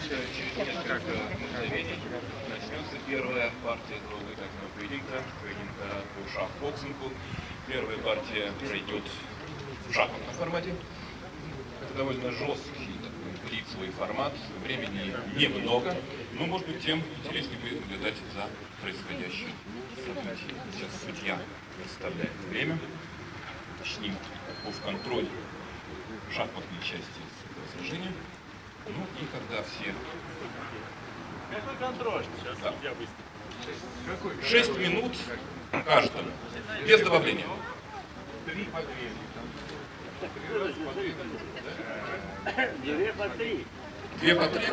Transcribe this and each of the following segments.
матча через несколько мгновений начнется первая партия этого выигрышного поединка, поединка по шах-боксингу. Первая партия пройдет в шахматном формате. Это довольно жесткий такой блицевый формат, времени немного, но может быть тем интереснее будет наблюдать за происходящим событием. Сейчас судья расставляет время, уточним в контроль шахматной части сражения. Ну и когда все... Какой контроль? Сейчас Да. судья выступит. 6 минут каждому, без добавления. Две по три. Две по три.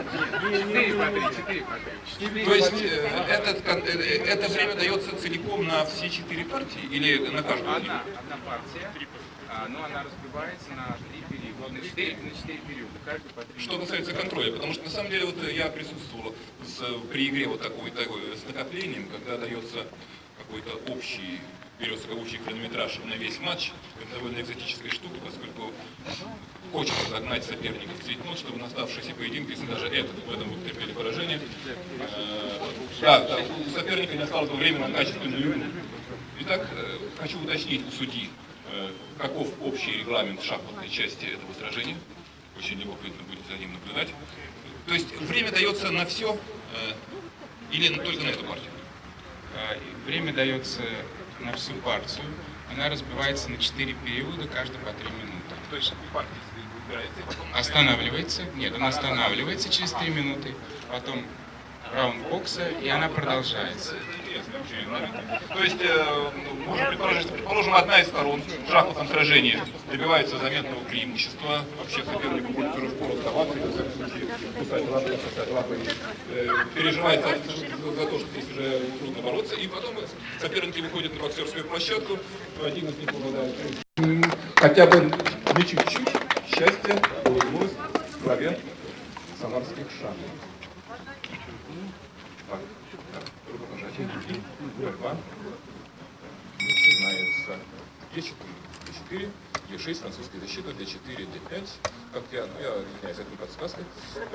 То есть э, этот, э, это время дается целиком на все четыре партии или на каждую? Одна, одна партия, а, но она разбивается на три на четыре, на четыре периода, каждый по три Что минуты. касается контроля, потому что на самом деле вот э, я присутствовал с, э, при игре вот такой, такой с накоплением, когда дается какой-то общий, берется общий хронометраж на весь матч, это довольно экзотическая штука, поскольку хочется загнать соперника в цветнот, чтобы на оставшиеся поединки, если даже этот, в этом потерпели поражение, э, да, да, у соперника не осталось бы времени на качественную игру. Итак, э, хочу уточнить у судьи, э, каков общий регламент шахматной части этого сражения. Очень любопытно будет за ним наблюдать. То есть время дается на все или на- только на эту партию? А, Время дается на всю партию. Она разбивается на четыре периода, каждый по три минуты. То есть партия Останавливается, нет, она останавливается через три минуты, потом раунд бокса, и она продолжается. То есть, э, можно предположить, предположим, одна из сторон в шахматном сражении добивается заметного преимущества, вообще сопернику будет уже в лапы, э, переживает за, за- за то, что здесь уже трудно бороться, и потом соперники выходят на боксерскую площадку, один из них попадает хотя бы не чуть-чуть. Счастье улыбнулось главе самарских шахмат. Так, начинается. Е4, Е4, Е6, французская защита, Д4, Д5. Как я, ну я извиняюсь, это не подсказка.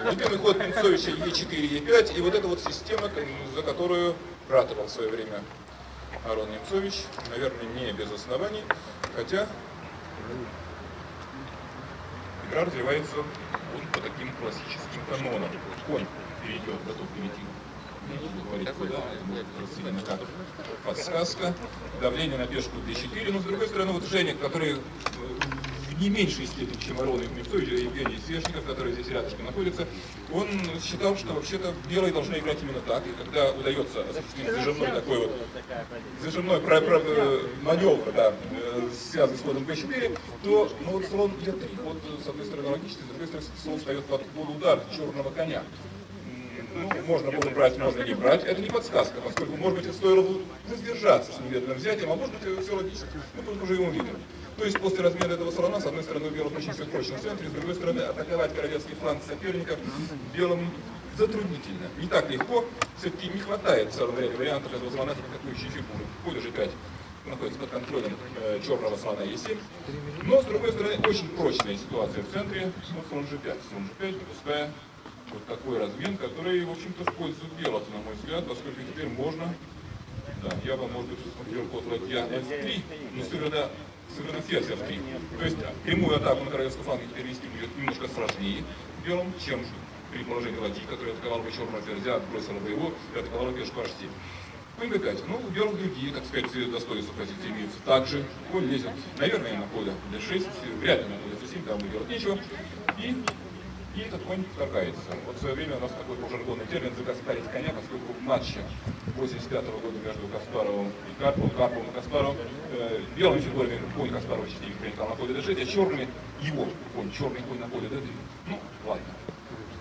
Любимый ход Немцовича Е4, Е5. И вот эта вот система, за которую ратовал в свое время Арон Немцович, наверное, не без оснований, хотя игра развивается вот по таким классическим канонам. Конь перейдет, готов перейти. Подсказка. Давление на пешку d4, но с другой стороны, вот Женя, который э, не меньшей степени, чем Арон Евгеньевич, или Евгений Свешников, который здесь рядышком находится, он считал, что вообще-то белые должны играть именно так, и когда удается осуществить зажимной такой вот зажимной про, про- э, маневр, да, э, связанный с ходом b4, то ну, вот слон d3. Вот с одной стороны логически, с другой стороны слон встает под, под удар черного коня. Ну, можно было брать, можно не брать. Это не подсказка, поскольку, может быть, стоило бы воздержаться с немедленным взятием, а может быть, все логично. Мы тут уже его видим. То есть после размена этого слона, с одной стороны, у белых очень все прочно в центре, с другой стороны, атаковать королевский фланг соперника белым затруднительно. Не так легко, все-таки не хватает в целом ряде вариантов этого слона, как атакующей фигуры. Поле G5 находится под контролем э, черного слона Е7. Но, с другой стороны, очень прочная ситуация в центре. Вот слон G5. Слон G5, допуская вот такой размен, который, в общем-то, в пользу белых, на мой взгляд, поскольку теперь можно, да, я бы, может быть, смотрел ход ладья F3, но сыграно ферзь F3. То есть прямую атаку на королевскую фланг перевести будет немножко сложнее белым, чем при положении ладьи, который атаковал бы черного ферзя, отбросила бы его и атаковала бы пешку H7. Конь b5. Ну, белых другие, так сказать, достоинства позиции имеются. Также конь лезет, наверное, на поле d6, вряд ли на поле c7, там делать нечего. И и этот конь вторгается. Вот в свое время у нас такой был жаргонный термин «закаспарить коня», поскольку в матче 85 года между Каспаровым и Карповым, Карповым и Каспаровым, э, белыми фигурами конь Каспарова частенько проникал на поле d6, а черными его конь, черный конь на поле d3. Ну, ладно.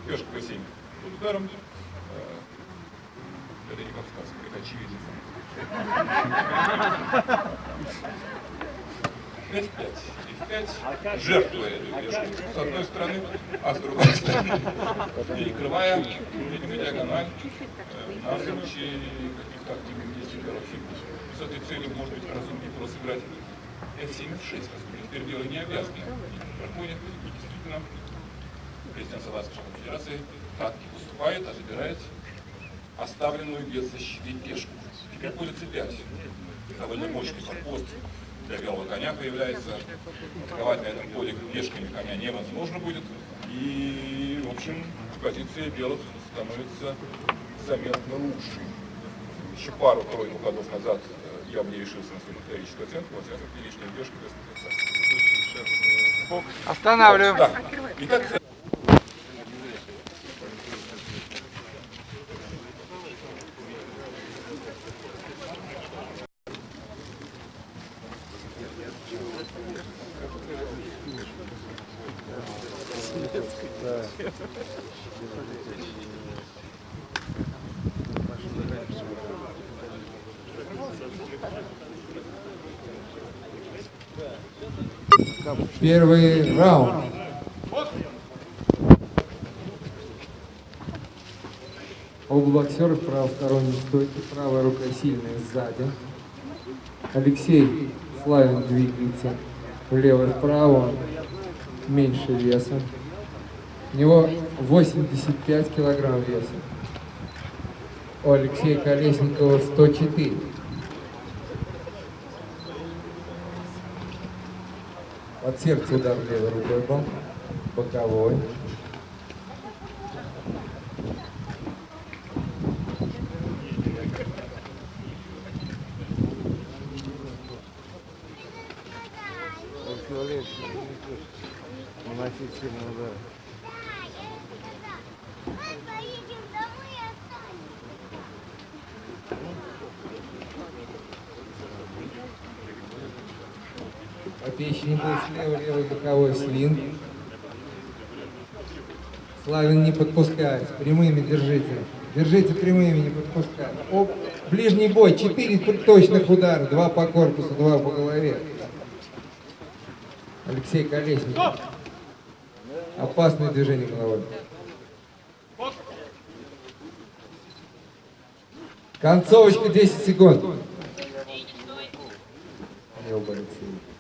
Пешка b7 под ударом. Э, это не подсказка, это очевидно. F5. F5, жертвуя с одной стороны, а с другой стороны, перекрывая эту диагональ э, на случай каких-то активных действий белых. С этой целью, может быть, разумнее просто сыграть F7, F6, поскольку теперь белые не обязаны проходе, и действительно президент Салаской Федерации Татки поступает, а забирает оставленную без защиты пешку. Теперь будет цеплять. Довольно мощный подпост для белого коня появляется. Атаковать на этом поле пешками коня невозможно будет. И, в общем, позиция белых становится заметно лучше. Еще пару-тройку годов назад э, я бы не решился на свою историческую оценку, во всяком случае, лишняя пешка без. Останавливаем. Так, итак, Первый раунд. Оба боксера в правосторонней стойке, правая рука сильная сзади. Алексей Славин двигается влево-вправо, меньше веса. У него 85 килограмм веса. У Алексея Колесникова 104. От сердца удар левой рукой был, боковой. Наносить сильный удар. По печени был слева, левый боковой свинг. Славин не подпускает, прямыми держите. Держите прямыми, не подпускать. Оп, ближний бой, четыре точных удара, два по корпусу, два по голове. Алексей Колесников. Опасное движение головой. Концовочка 10 секунд. Лев Алексей.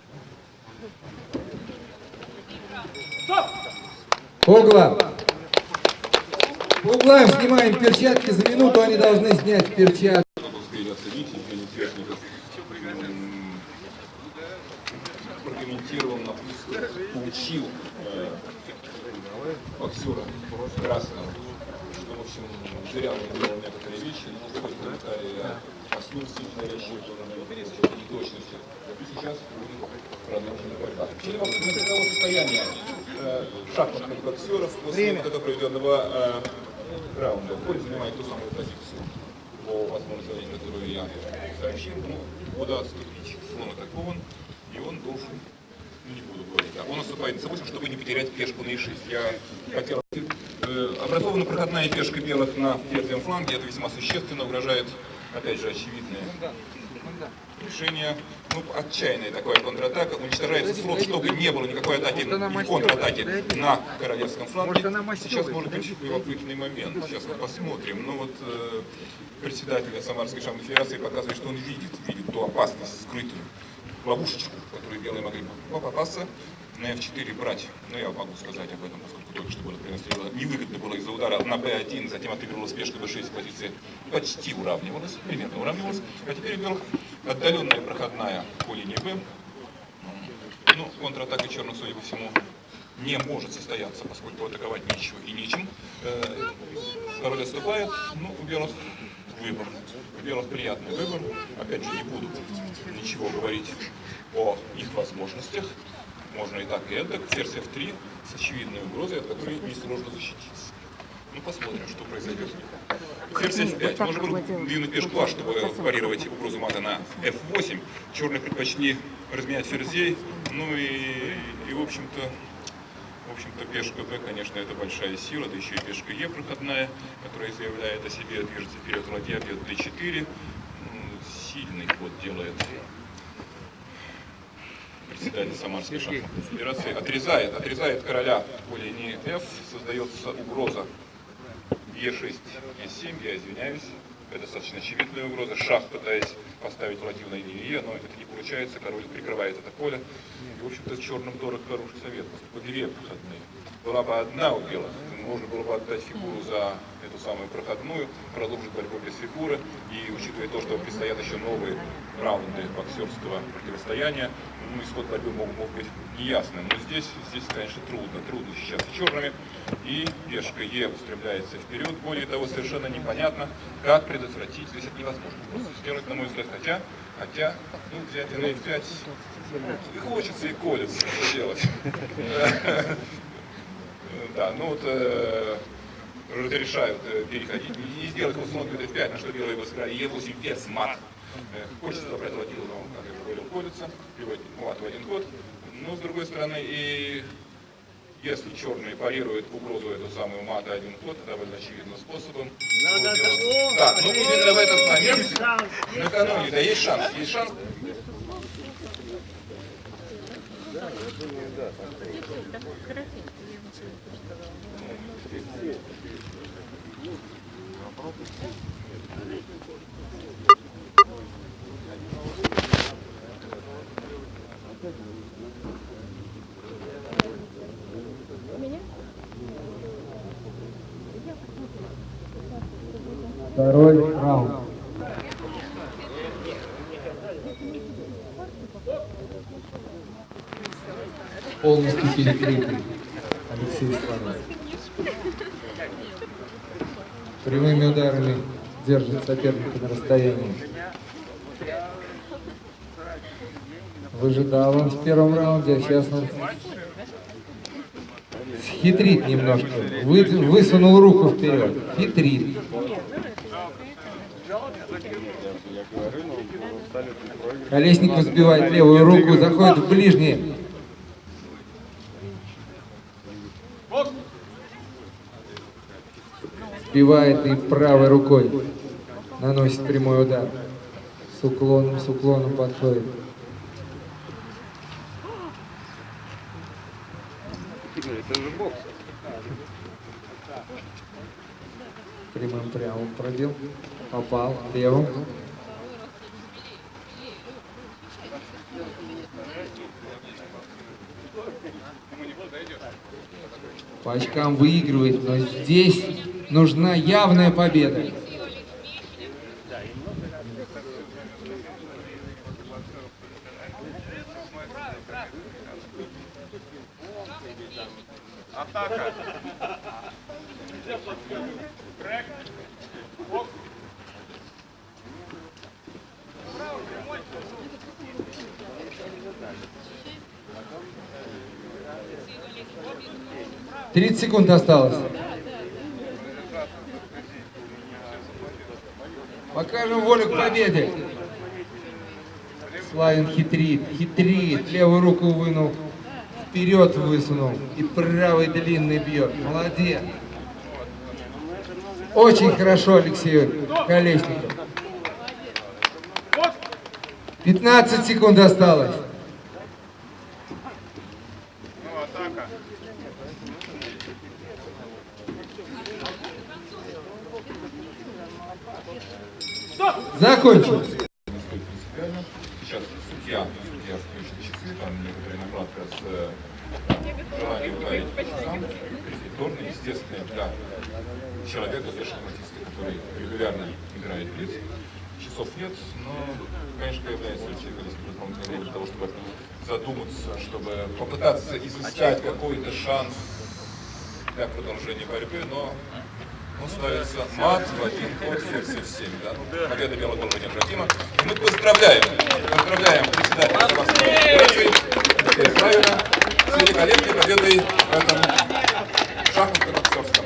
По углам. Снимаем перчатки. За минуту они должны снять перчатки. Прокомментировал, э, боксера Красного, что, в общем, зря он делал некоторые вещи, но хоть комментарии о осмысле вещи, неточности. И сейчас будет продолжена борьба. На таково состояние э, шахматных боксеров после вот этого проведенного э, раунда. Коль занимает ту самую позицию по возможной задаче, которую я сообщил, ну, куда отступить. Слон атакован, и он должен, ну, не буду говорить, да, он наступает на c8, чтобы не потерять пешку на e6. Я хотел... Э, образована проходная пешка белых на ферзевом фланге, это весьма существенно, угрожает, опять же, очевидное решение, ну, отчаянная такая контратака, уничтожается слот, чтобы не было никакой атаки контратаки на королевском фланге. Сейчас может быть любопытный момент, сейчас мы посмотрим. Ну вот э, председатель Самарской шахматной федерации показывает, что он видит, видит ту опасность, скрытую ловушечку, которую белые могли попасться, на f4 брать. Но я могу сказать об этом, поскольку только что было предоставлено. Невыгодно было из-за удара на b1, затем отыгрывалась пешка b6, позиция почти уравнивалась, примерно уравнивалась. А теперь белых отдаленная проходная по линии b. Ну, контратака черных, судя по всему, не может состояться, поскольку атаковать нечего и нечем. Э, Король отступает, ну, у белых выбор. У белых приятный выбор. Опять же, не буду ничего говорить о их возможностях. Можно и так, и это. Ферзь f3 с очевидной угрозой, от которой несложно защититься. Ну, посмотрим, что произойдет. Ферзь f5. Можно было двинуть пешку А, чтобы парировать угрозу мата на f8. Черные предпочли разменять ферзей. Ну и, и в общем-то, в общем-то, пешка Б, конечно, это большая сила, да еще и пешка Е проходная, которая заявляет о себе, движется вперед ладья, бьет d4. М, Сильный ход делает председатель Самарской шахматной федерации. Отрезает, отрезает короля по линии F, создается угроза Е6, Е7, я извиняюсь. Это достаточно очевидная угроза. Шах, пытаясь поставить ладью на линию Е, но это не получается. Король прикрывает это поле. И, в общем-то, черным дорог хороший совет. По две проходные. Была бы одна у белых, можно было бы отдать фигуру за эту самую проходную, продолжить борьбу без фигуры. И учитывая то, что предстоят еще новые раунды боксерского противостояния, ну, исход борьбы мог, мог быть неясным. Но здесь, здесь, конечно, трудно. Трудно сейчас и черными. И пешка Е устремляется вперед. Более того, совершенно непонятно, как предотвратить. Здесь это невозможно просто сделать, на мой взгляд. Хотя, хотя, ну, взять F5 и хочется, и колется, что делать. Да, ну вот э, разрешают э, переходить и сделать хлопцом F5, на что белые его сыграли Е8 без мат. Э, Хочется забрать ладил, но, как я уже говорил, колется, приводит мат в один ход. Но, с другой стороны, и если черные парируют угрозу эту самую мата один ход, довольно очевидным способом. Надо делать-. Так, ну именно в этот момент, Есть шанс, есть накануне, да, есть шанс, есть шанс. Второй раунд. Полностью перекрытый Алексей Славин. Прямыми ударами держит соперника на расстоянии. Выжидал он в первом раунде, а сейчас он хитрит немножко. Вы- высунул руку вперед. Хитрит. Колесников сбивает левую руку, заходит в ближний. Сбивает и правой рукой. Наносит прямой удар. С уклоном, с уклоном подходит. Прямым прямым пробил. Попал левым. По очкам выигрывает, но здесь нужна явная победа. Тридцать секунд осталось. Покажем волю к победе. Славин хитрит, хитрит, левую руку вынул, вперед высунул и правый длинный бьет. Молодец. Очень хорошо, Алексей Колесников. 15 секунд осталось. Закончил. не столь принципиально. Сейчас судья, судья включит часы, там некоторые накладка с желанием ударить сам, рефлекторно, естественно, для человека, для шахматиста, который регулярно часов нет, но, конечно, появляется у человека для того, чтобы задуматься, чтобы попытаться изыскать какой-то шанс для продолжения борьбы, но он ставится мат в один ход, ферзь F7. Да? Победа белого тоже необходима. И мы поздравляем, поздравляем председателя Москвы. Правильно, с великолепной победой в этом шахматном актерском